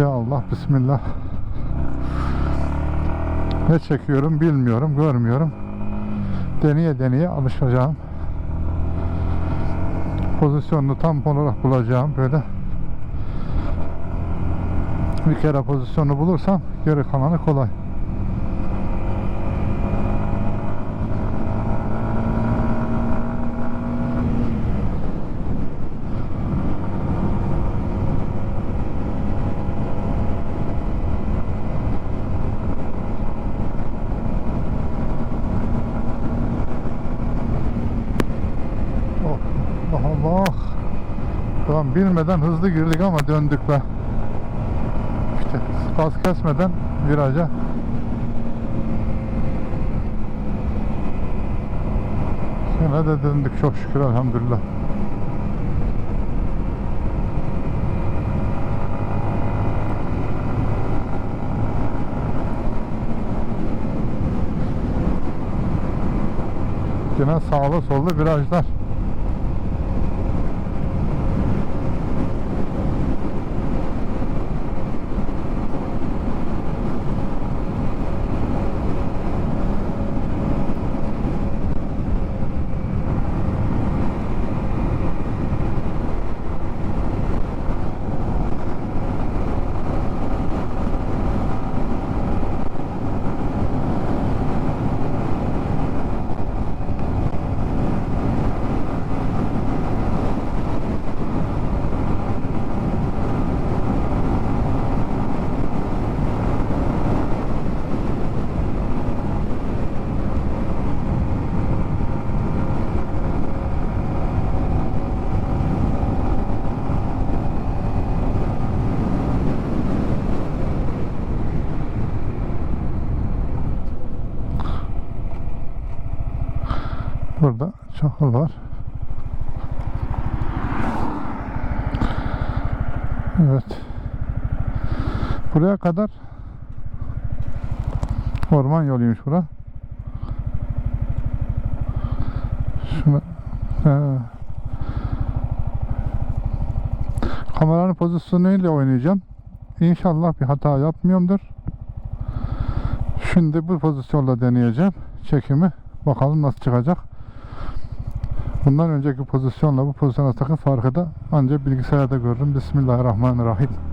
Ya Allah Bismillah. Ne çekiyorum bilmiyorum, görmüyorum. Deneye deneye alışacağım. Pozisyonunu tam olarak bulacağım böyle. Bir kere pozisyonu bulursam geri kalanı kolay. Allah Allah. Tamam bilmeden hızlı girdik ama döndük be. İşte gaz kesmeden viraja. Yine de döndük çok şükür elhamdülillah. Yine sağlı sollu virajlar. Burada çakıl var. Evet. Buraya kadar orman yoluymuş bura. Şuna He. Kameranın pozisyonuyla oynayacağım. İnşallah bir hata yapmıyorumdur. Şimdi bu pozisyonla deneyeceğim çekimi. Bakalım nasıl çıkacak. Bundan önceki pozisyonla bu pozisyona takım farkı da ancak bilgisayarda görürüm. Bismillahirrahmanirrahim.